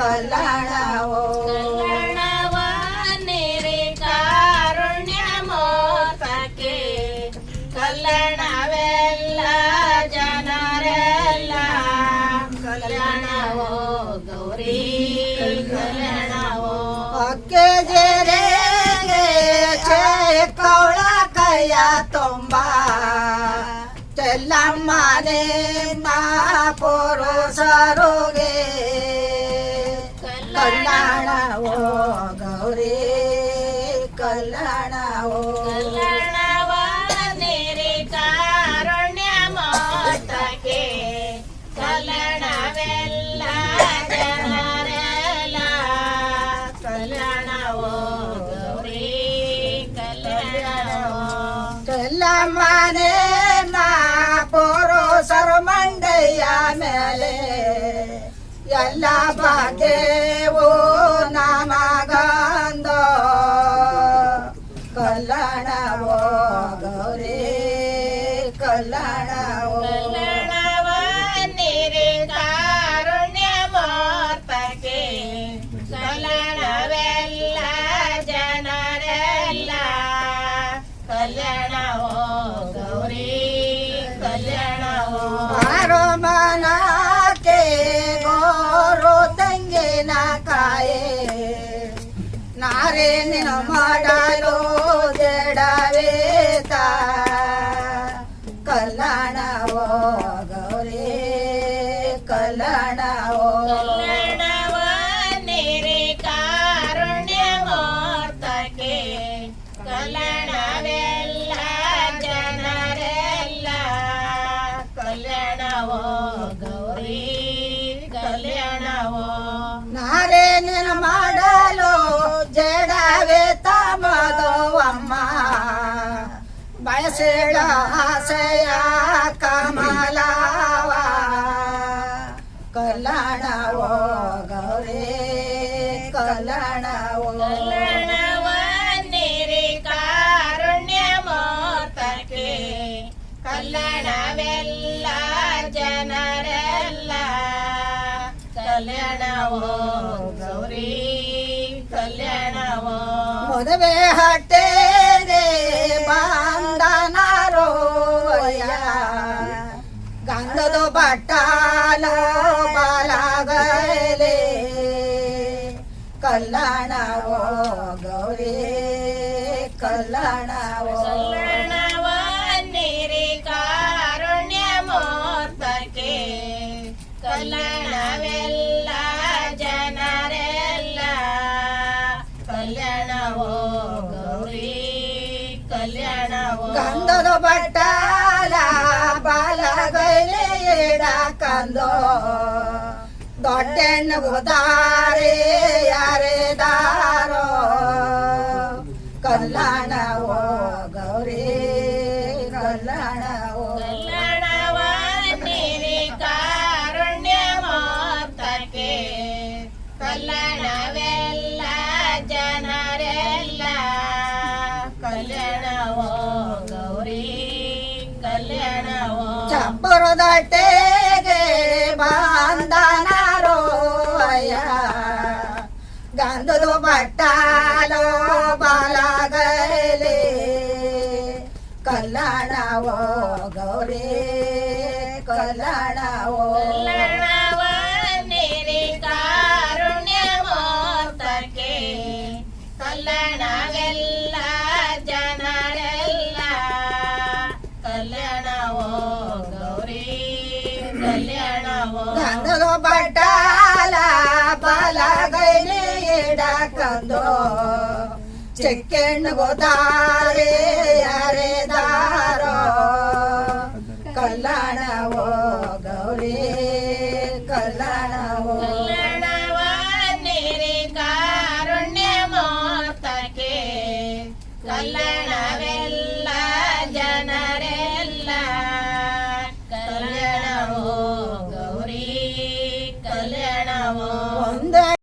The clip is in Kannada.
ಕಲ್ಯಾಣವೋ ಕಲ್ಯಾಣವನ್ನಿರಿ ಕಾರುಣ್ಯ ಮೋತಕ್ಕೆ ಕಲ್ಯಾಣವೆಲ್ಲ ಜನರೆಲ್ಲ ಕಲ್ಯಾಣವೋ ಗೌರಿ ಕಲ್ಯಾಣವೋ ಅಕ್ಕೆ ಜೇರೆಗೆ ಕವಳ ಕೈಯ ತುಂಬ ಚೆಲ್ಲಮ್ಮನೆ ಮಾ ಪುರುಷರುಗೆ ಕಲ್ಯಾಣವೋ ಕಲ್ಯಾಣವನ್ನಿರಿ ಕಾರುಣ್ಯ ಮೋತಕ್ಕೆ ಕಲ್ಯಾಣವೆಲ್ಲ ಜನರೆಲ್ಲ ಕಲ್ಯಾಣವೋ ಗೌರಿ ಕಲ್ಯಾಣವೋ ಚೆಲ್ಲಮ್ಮನೆ ಮಾ ಪುರುಷರು ಮಂಡಯ್ಯ ಮೇಲೆ ಎಲ್ಲ ಭಾಗ್ಯವು ತೆಂಗಿನ ಕಾಯೆ ನಾರೇನಿನ ಮಾಡಲು ಜಡವೇತ ಕಲ್ಯಾಣವೋ ಗೌರಿ ಕಲ್ಯಾಣವೋ ಕಲ್ಯಾಣವನ್ನಿರಿ ಕಾರುಣ್ಯ ಮೋರ್ತಕ್ಕೆ ಕಲ್ಯಾಣವೆಲ್ಲ ಜನರೆಲ್ಲ ಕಲ್ಯಾಣವೋ ಗೌರಿ ಕಲ್ಯಾಣವೋ ಕಲ್ಯಾಣವೋ ಗೌರಿ ಕಲ್ಯಾಣವೋ ಕಲ್ಯಾಣವನ್ನಿರಿ ಕಾರುಣ್ಯ ಮೋರ್ತಕ್ಕೆ ಕಲ್ಯಾಣವೆಲ್ಲ ಜನರೆಲ್ಲ. ಕಲ್ಯಾಣವೋ ಗೌರಿ ಕಲ್ಯಾಣವೋ ಮದುವೆ ಹಟ್ಟೆ ಬಂದನರೋ ಗಂಧದ ಬಟ್ಟಾಲ ಕಲ್ಯಾಣವೋ ಕಲ್ಯಾಣವನ್ನಿರಿ ಕಾರುಣ್ಯ ಮೋರ್ತಕ್ಕೆ ಕಲ್ಯಾಣವೆಲ್ಲ ಜನರೆಲ್ಲ. ಕಲ್ಯಾಣವೋ ಗೌರಿ ಕಲ್ಯಾಣವೋ ಗಂಧದ ಬಟ್ಟಾಲ ಬಾಲಗಲೆ ಎಡಕಂದೋ ದೊಡ್ಡೆಣ್ಣ ದಾರೆ ಕಲ್ಯಾಣವೋ ಗೌರಿ ಕಲ್ಯಾಣವೋ ಕಲ್ಯಾಣವೆಲ್ಲ ಜನರೆಲ್ಲ. ಕಲ್ಯಾಣವೋ ಗೌರಿ ಕಲ್ಯಾಣವೋ ಚಪ್ಪರದಟ್ಟೆಗೆ ಬಾಂಧನರೋ ಅಯ್ಯ. ಗಂಧದ ಬಟ್ಟಾಲೋ ಕಲ್ಯಾಣವೋ ಗೌರಿ ಕಲ್ಯಾಣವೋ ಕಲ್ಯಾಣವನ್ನಿರಿ ಕಾರುಣ್ಯ ಮೋರ್ತಕ್ಕೆ ಕಲ್ಯಾಣವೆಲ್ಲ ಜನರೆಲ್ಲ ಕಲ್ಯಾಣವೋ ಗೌರಿ ಕಲ್ಯಾಣವೋ ಗಂಧದ ಬಟ್ಟಾಲ ಬಾಲಗಲೆ ಎಡಕಂದೋ ಚೆಕ್ಕೆಣ್ಣು ಗೋದಾರೆ ಯಾರೇ ದಾರೋ ಕಲ್ಯಾಣವೋ ಗೌರಿ ಕಲ್ಯಾಣವೋ